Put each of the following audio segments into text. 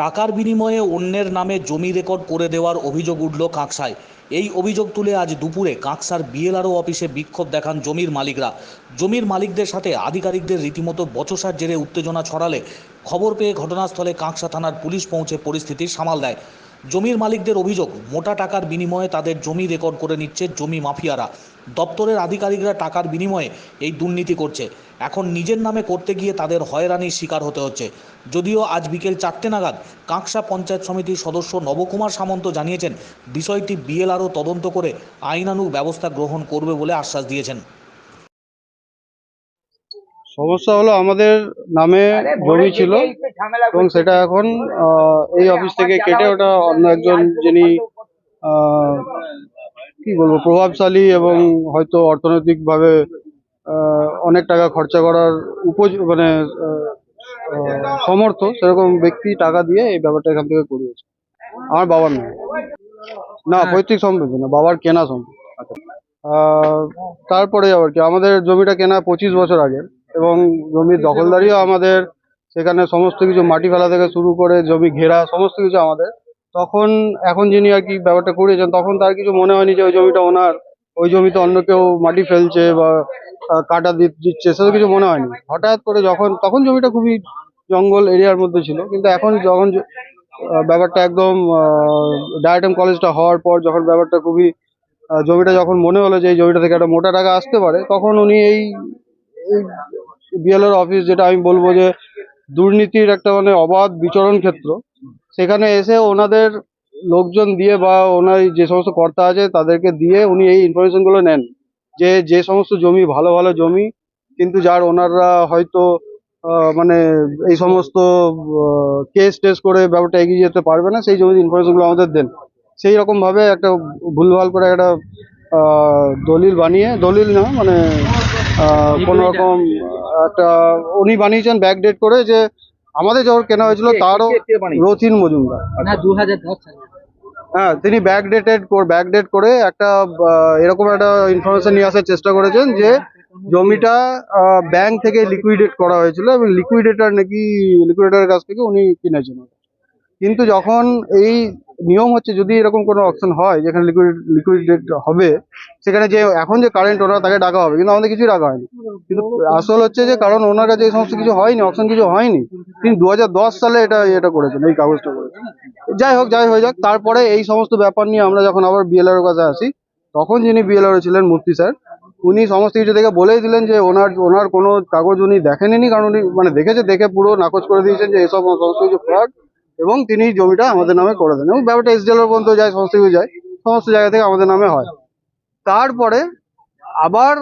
টাকার বিনিময়ে অন্যের নামে জমি রেকর্ড করে দেওয়ার অভিযোগ উঠল কাঁকসায়। এই অভিযোগ তুলে আজ দুপুরে কাঁকসার বিএলআরও অফিসে বিক্ষোভ দেখান জমির মালিকরা। জমির মালিকদের সাথে আধিকারিকদের রীতিমতো বচসার জেরে উত্তেজনা ছড়ালে খবর পেয়ে ঘটনাস্থলে কাঁকসা থানার পুলিশ পৌঁছে পরিস্থিতি সামাল দেয়। জমির মালিকদের অভিযোগ, মোটা টাকার বিনিময়ে তাদের জমি রেকর্ড করে নিচ্ছে জমি মাফিয়ারা। দপ্তরের আধিকারিকরা টাকার বিনিময়ে এই দুর্নীতি করছে। এখন নিজের নামে করতে গিয়ে তাদের হয়রানির শিকার হতে হচ্ছে। যদিও আজ বিকেল চারটে নাগাদ কাঁকসা পঞ্চায়েত সমিতির সদস্য নবকুমার সামন্ত জানিয়েছেন, বিষয়টি বিএলআরও তদন্ত করে আইনানুগ ব্যবস্থা গ্রহণ করবে বলে আশ্বাস দিয়েছেন। সমস্যা হলো আমাদের নামে জমি ছিল এবং সেটা এখন আহ, এই অফিস থেকে কেটে ওটা অন্য একজন যিনি আহ, কি বলব প্রভাবশালী এবং হয়তো অর্থনৈতিকভাবে আহ, অনেক টাকা খরচা করার উপজ মানে সমর্থ সেরকম ব্যক্তি টাকা দিয়ে এই ব্যাপারটা এখান থেকে করিয়েছে। আমার বাবার নয় না পৈতৃক সম্পত্তি না বাবার কেনা সম্পত্তি। তারপরে আবার কি, আমাদের জমিটা কেনা পঁচিশ বছর আগে এবং জমির দখলদারিও আমাদের, সেখানে সমস্ত কিছু মাটি ফেলা থেকে শুরু করে জমি ঘেরা, সমস্ত কিছু আমাদের। তখন, এখন যিনি আর কি ব্যাপারটা করিয়েছেন, তখন তার কিছু মনে হয়নি যে ওই জমিটা ওনার, ওই জমিতে অন্য কেউ মাটি ফেলছে বা কাটা দিচ্ছে, সেসব কিছু মনে হয়নি। হঠাৎ করে যখন, তখন জমিটা খুবই জঙ্গল এরিয়ার মধ্যে ছিল, কিন্তু এখন যখন ব্যাপারটা একদম ডায়াটেম কলেজটা হওয়ার পর যখন ব্যাপারটা খুবই জমিটা যখন মনে হলো যে এই জমিটা থেকে একটা মোটা টাকা আসতে পারে, তখন উনি এই বিএলওর অফিস যেটা আমি বলব যে দুর্নীতির একটা মানে অবাধ বিচরণ ক্ষেত্র, সেখানে এসে ওনাদের লোকজন দিয়ে বা ওনার যে সমস্ত কর্তা আছে তাদেরকে দিয়ে উনি এই ইনফরমেশনগুলো নেন যে যে সমস্ত জমি ভালো ভালো জমি, কিন্তু যার ওনাররা হয়তো মানে এই সমস্ত কেস টেস করে ব্যাপারটা এগিয়ে যেতে পারবে না, সেই জমির ইনফরমেশনগুলো আমাদের দেন। সেই রকম ভাবে একটা ভুলভাল করে একটা দলিল বানিয়ে দলিল না মানে কোনো রকম একটা উনি বানিয়েছেন ব্যাক ডেট করে যে আমাদের যখন কেনা হয়েছিল তারও রথিন মজুমদার। হ্যাঁ তিনি ব্যাক ডেটেড ব্যাক ডেট করে একটা এরকম একটা ইনফরমেশন নিয়ে আসার চেষ্টা করেছেন যে জমিটা ব্যাংক থেকে লিকুইডেট করা হয়েছিল এবং লিকুইডেটার নাকি লিকুইডেটারের কাছ থেকে উনি কিনেছেন কিন্তু যখন এই নিয়ম হচ্ছে যদি এরকম কোনো অপশন হয়, যেখানে লিকুইড লিকুইডেট হবে, সেখানে যে এখন যে কারেন্ট ওনার তাকে ডাকা হবে, কিন্তু আমাদের কিছুই ডাকা হয়নি। কিন্তু আসল হচ্ছে যে কারণ ওনার কাছে এই সমস্ত কিছু হয়নি অপশন কিছু হয়নি, তিনি দু হাজার দশ সালে এটা এটা করেছেন, এই কাগজটা করেছেন। যাই হোক, যাই হয়ে যাক, তারপরে এই সমস্ত ব্যাপার নিয়ে আমরা যখন আবার বিএলআর কাছে আসি, তখন যিনি বিএলআর ছিলেন মূর্তি স্যার, উনি সমস্ত কিছু দেখে বলেই দিলেন যে ওনার ওনার কোনো কাগজ উনি দেখেননি, কারণ উনি মানে দেখেছে, দেখে পুরো নাকচ করে দিয়েছেন যে এসব সমস্ত কিছু ফ্রড এবং তিনি জমিটা আমাদের নামে করে দেন এবং ব্যাপারটা এসডিএল পর্যন্ত যায়, সমস্ত কিছু যায়, সমস্ত জায়গা থেকে আমাদের নামে হয়। তারপরে আবার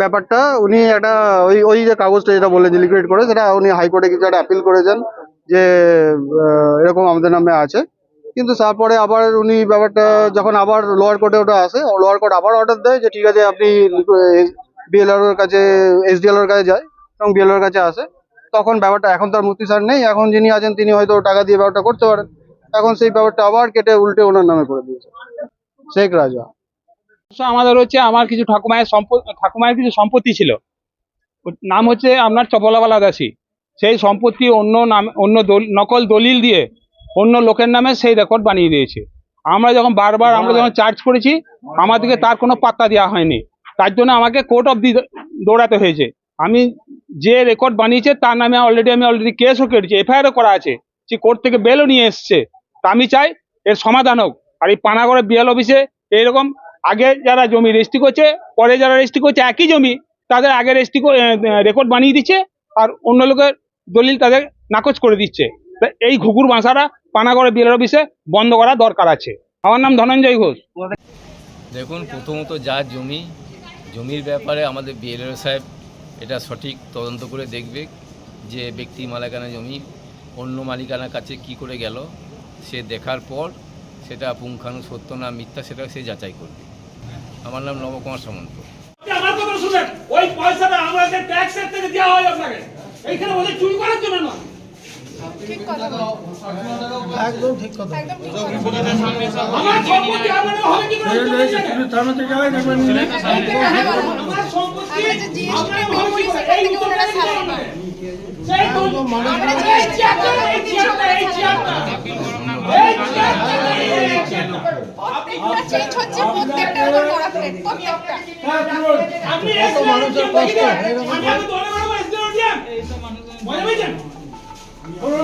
ব্যাপারটা উনি একটা ওই ওই যে কাগজটা যেটা বললেন যে লিকুইড করে, সেটা উনি হাইকোর্টে কিছু একটা অ্যাপিল করেছেন যে এরকম আমাদের নামে আছে। কিন্তু তারপরে আবার উনি ব্যাপারটা যখন আবার লোয়ার কোর্টে ওটা আসে লোয়ার কোর্ট আবার অর্ডার দেয় যে ঠিক আছে আপনি বিএলআর কাছে এসডিএল এর কাছে যায় এবং বিএলআর কাছে আসে। তখন ব্যাপারটা, এখন তার মূর্তি স্যার নেই, এখন যিনি আছেন তিনি হয়তো টাকা দিয়ে ব্যাপারটা করতে পারেন। এখন সেই ব্যাপারটা আবার কেটে উল্টে ওনার নামে করে দিয়েছে। শেখ রাজা। আমাদের হচ্ছে আমার কিছু ঠাকুমায়ের ঠাকুমায়ের কিছু সম্পত্তি ছিল। নাম হচ্ছে আপনার চপলাওয়ালা দাসী। সেই সম্পত্তি অন্য নাম, অন্য নকল দলিল দিয়ে অন্য লোকের নামে সেই রেকর্ড বানিয়ে দিয়েছে। আমরা যখন বারবার, আমরা যখন চার্জ করেছি, আমাদেরকে তার কোনো পাত্তা দেওয়া হয়নি। তার জন্য আমাকে কোর্ট অব দি দৌড়াতে হয়েছে। আমি যে রেকর্ড বানিয়েছে, তার নামে অলরেডি আমি অলরেডি কেসও কেটেছি এফআইআরও করা আছে। সে কোর্ট থেকে বেলও নিয়ে এসছে। তা আমি চাই এর সমাধান হোক। আর এই পানাগড়ের বিএল অফিসে এইরকম আগে যারা জমি রেজিস্ট্রি করছে, পরে যারা রেজিস্ট্রি করছে, একই জমি তাদের আগে রেজিস্ট্রি রেকর্ড বানিয়ে দিচ্ছে আর অন্য লোকের দলিল তাদের নাকচ করে দিচ্ছে। এই ঘুঘুর বাসাটা পানাগড়ের বিএল অফিসে বন্ধ করা দরকার আছে। আমার নাম ধনঞ্জয় ঘোষ। দেখুন, প্রথমত যা জমি, জমির ব্যাপারে আমাদের বিএলআর সাহেব এটা সঠিক তদন্ত করে দেখবে যে ব্যক্তি মালিকানা জমি অন্য মালিকানার কাছে কি করে গেল। সে দেখার পর সেটা পুঙ্খানু সত্য না মিথ্যা সেটা সে যাচাই করবে। আমার নাম নবকুমার সামন্ত। আমার কথা শুনেন ওই পয়সাটা আমাদের ট্যাক্সের থেকে দেওয়া হয় আপনাকে। এইখানে বলে চুরি করার জন্য নয়। আমার সম্পত্তি আপনারা হবে কি করে চলে যাবে? আমার সম্পত্তি আপনারা হবে কি করে? এই উত্তরটা দিতে হবে। সেই মানুষের কষ্ট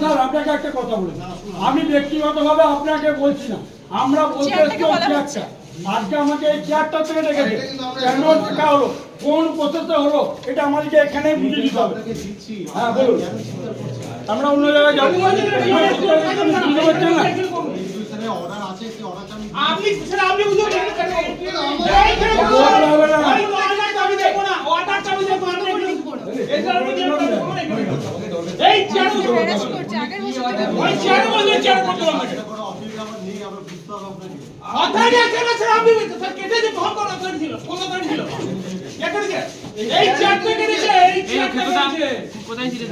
স্যার আপনাকে একটা কথা বলি আমি ব্যক্তিগতভাবে আপনাকে বলছি না আমরা বলতে আজকে আমাকে এই চেয়ারটা থেকে ডেকেছে কেন টাকা কোন প্রসেসে হলো এটা আমাদেরকে এখানে বুঝে দিতে হবে হ্যাঁ বলুন আমরা অন্য জায়গায় যাব না আপনি এই চেয়ার করছে আগের বছর চেয়ার চেয়ার করতে হবে অথরিটি আছে না স্যার স্যার কেটে যে করা অথরিটি ছিল কোন অথরিটি এই চেয়ারটা কেটেছে এই কেটেছে কোথায় ছিল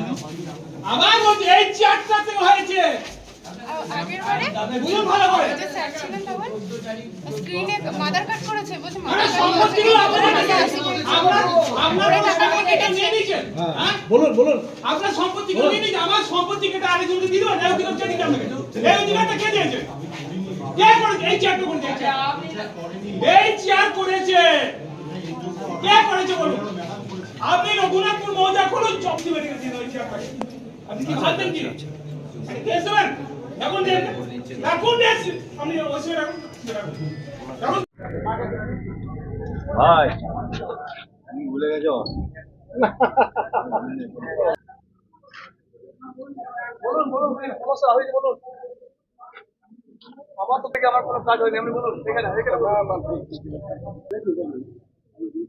আবার বলছি এই চেয়ারটা থেকে হয়েছে আগের বারে? বুঝুন ভালো করে। যে স্যার ছিলেন তখন? স্ক্রিনে মাদার কাট করেছে বলছে মাদার সম্পত্তিগুলো আপনার কাছে আপনার আপনার ওরা টাকা সম্পত্তি কেটেছে। নিয়ে নিয়েছেন। হ্যাঁ বলুন বলুন। আপনার সম্পত্তি নিয়ে আমার সম্পত্তি কেটে আরেকজনকে দিয়ে দেবেন অধিকারটা কে দিয়েছে? কে করেছে? এই আপনি রঘুনাথপুর মৌজা খুলুন চপটি বেড়ে গেছে আপনি কি ভাবছেন কি? আচ্ছা, আচ্ছা, আচ্ছা। এখন এখন আপনি রাখুন ভাই ভুলে গেছো? বলুন বলুন সমস্যা হয়েছে বলুন। আমার তো থেকে আমার কোনো কাজ হয়নি আমি বলুন এখানে এখানে